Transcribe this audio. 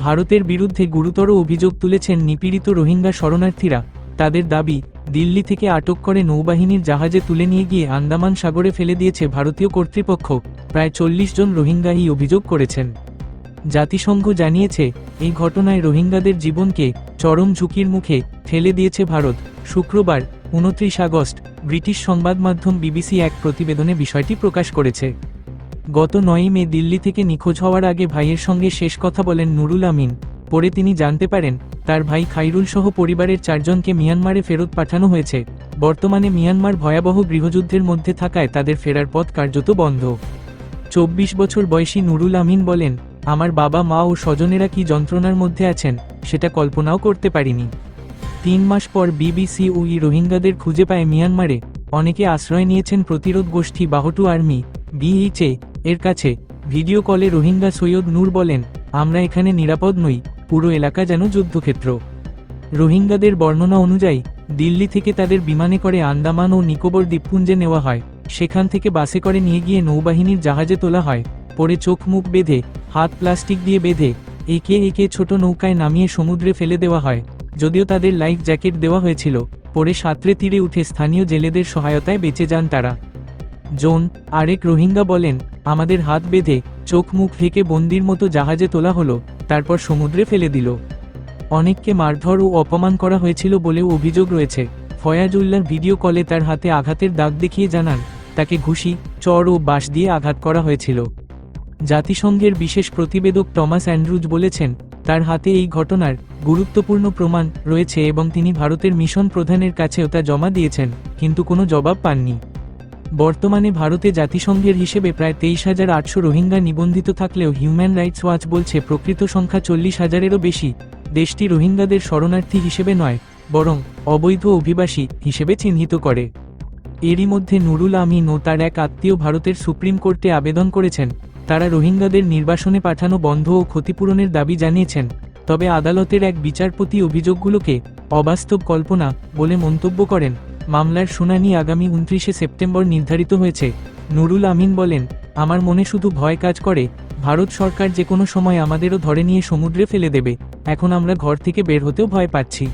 ভারতের বিরুদ্ধে গুরুতর অভিযোগ তুলেছেন নিপীড়িত রোহিঙ্গা শরণার্থীরা। তাদের দাবি, দিল্লি থেকে আটক করে নৌবাহিনীর জাহাজে তুলে নিয়ে গিয়ে আন্দামান সাগরে ফেলে দিয়েছে ভারতীয় কর্তৃপক্ষ। প্রায় চল্লিশ জন রোহিঙ্গা এই অভিযোগ করেছেন। জাতিসংঘ জানিয়েছে, এই ঘটনায় রোহিঙ্গাদের জীবনকে চরম ঝুঁকির মুখে ঠেলে দিয়েছে ভারত। শুক্রবার, উনত্রিশ আগস্ট, ব্রিটিশ সংবাদ মাধ্যম বিবিসি এক প্রতিবেদনে বিষয়টি প্রকাশ করেছে। গত নয়ই মে দিল্লি থেকে নিখোঁজ হওয়ার আগে ভাইয়ের সঙ্গে শেষ কথা বলেন নুরুল আমিন। পরে তিনি জানতে পারেন, তার ভাই খাইরুল সহ পরিবারের চারজনকে মিয়ানমারে ফেরত পাঠানো হয়েছে। বর্তমানে মিয়ানমার ভয়াবহ গৃহযুদ্ধের মধ্যে থাকায় তাদের ফেরার পথ কার্যত বন্ধ। চব্বিশ বছর বয়সী নুরুল আমিন বলেন, আমার বাবা, মা ও স্বজনেরা কি যন্ত্রণার মধ্যে আছেন, সেটা কল্পনাও করতে পারিনি। তিন মাস পর বিবিসি ও ই রোহিঙ্গাদের খুঁজে পায় মিয়ানমারে। অনেকে আশ্রয় নিয়েছেন প্রতিরোধ গোষ্ঠী বাহটু আর্মি, বিএইচএ এর কাছে, ভিডিও কলে রোহিঙ্গা সৈয়দ নূর বলেন, আমরা এখানে নিরাপদ নই, পুরো এলাকা যেন যুদ্ধক্ষেত্র। রোহিঙ্গাদের বর্ণনা অনুযায়ী, দিল্লি থেকে তাদের বিমানে করে আন্দামান ও নিকোবর দ্বীপপুঞ্জে নেওয়া হয়। সেখান থেকে বাসে করে নিয়ে গিয়ে নৌবাহিনীর জাহাজে তোলা হয়। পরে চোখ মুখ বেঁধে, হাত প্লাস্টিক দিয়ে বেঁধে, একে একে ছোট নৌকায় নামিয়ে সমুদ্রে ফেলে দেওয়া হয়। যদিও তাদের লাইফ জ্যাকেট দেওয়া হয়েছিল, পরে সাঁতরে তীরে উঠে স্থানীয় জেলেদের সহায়তায় বেঁচে যান তারা। জোন, আরেক রোহিঙ্গা বলেন আমাদের হাত বেঁধে চোখ মুখ ঢেকে বন্দির মতো জাহাজে তোলা হলো, তারপর সমুদ্রে ফেলে দিল। অনেককে মারধর ও অপমান করা হয়েছিল বলেও অভিযোগ রয়েছে। ফয়াজুল্লাহর ভিডিও কলে তার হাতে আঘাতের দাগ দেখিয়ে জানান, তাকে ঘুষি, চর ও বাঁশ দিয়ে আঘাত করা হয়েছিল। জাতিসংঘের বিশেষ প্রতিবেদক টমাস অ্যান্ড্রুজ বলেছেন, তার হাতে এই ঘটনার গুরুত্বপূর্ণ প্রমাণ রয়েছে এবং তিনি ভারতের মিশন প্রধানের কাছেও তা জমা দিয়েছেন, কিন্তু কোনো জবাব পাননি। বর্তমানে ভারতে জাতিসংঘের হিসেবে প্রায় তেইশ হাজার আটশো রোহিঙ্গা নিবন্ধিত থাকলেও হিউম্যান রাইটস ওয়াচ বলছে প্রকৃত সংখ্যা চল্লিশ হাজারেরও বেশি। দেশটি রোহিঙ্গাদের শরণার্থী হিসেবে নয়, বরং অবৈধ অভিবাসী হিসেবে চিহ্নিত করে। এরই মধ্যে নুরুল আমিন ও তার এক আত্মীয় ভারতের সুপ্রিম কোর্টে আবেদন করেছেন। তারা রোহিঙ্গাদের নির্বাসনে পাঠানো বন্ধ ও ক্ষতিপূরণের দাবি জানিয়েছেন, তবে আদালতের এক বিচারপতি অভিযোগগুলোকে অবাস্তব কল্পনা বলে মন্তব্য করেন। মামলার শুনানি আগামী উনত্রিশে সেপ্টেম্বর নির্ধারিত হয়েছে। নুরুল আমিন বলেন, আমার মনে শুধু ভয় কাজ করে, ভারত সরকার যে কোনো সময় আমাদেরও ধরে নিয়ে সমুদ্রে ফেলে দেবে। এখন আমরা ঘর থেকে বের হতেও ভয় পাচ্ছি।